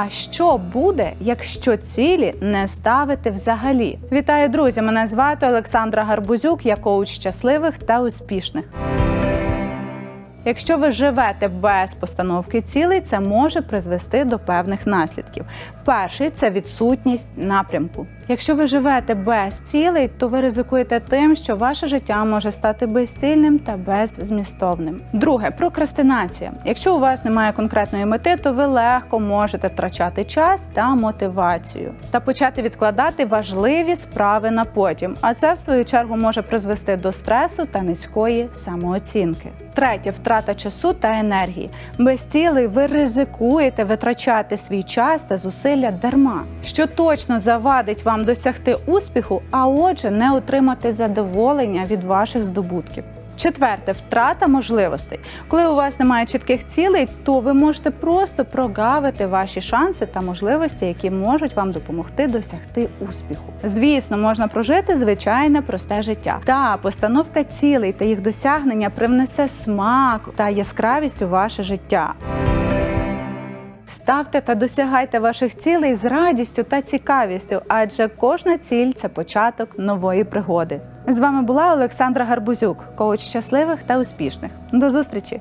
А що буде, якщо цілі не ставити взагалі? Вітаю, друзі! Мене звати Олександра Гарбузюк, я коуч щасливих та успішних. Якщо ви живете без постановки цілей, це може призвести до певних наслідків. Перший це відсутність напрямку. Якщо ви живете без цілей, то ви ризикуєте тим, що ваше життя може стати безцільним та беззмістовним. Друге прокрастинація. Якщо у вас немає конкретної мети, то ви легко можете втрачати час та мотивацію та почати відкладати важливі справи на потім. А це в свою чергу може призвести до стресу та низької самооцінки. Третє втрата часу та енергії. Без цілей ви ризикуєте витрачати свій час та зусилля дарма, що точно завадить вам досягти успіху, а отже, не отримати задоволення від ваших здобутків. Четверте втрата можливостей. Коли у вас немає чітких цілей, то ви можете просто прогавити ваші шанси та можливості, які можуть вам допомогти досягти успіху. Звісно, можна прожити звичайне просте життя. Та постановка цілей та їх досягнення привнесе смак та яскравість у ваше життя. Ставте та досягайте ваших цілей з радістю та цікавістю, адже кожна ціль це початок нової пригоди. З вами була Олександра Гарбузюк, коуч щасливих та успішних. До зустрічі!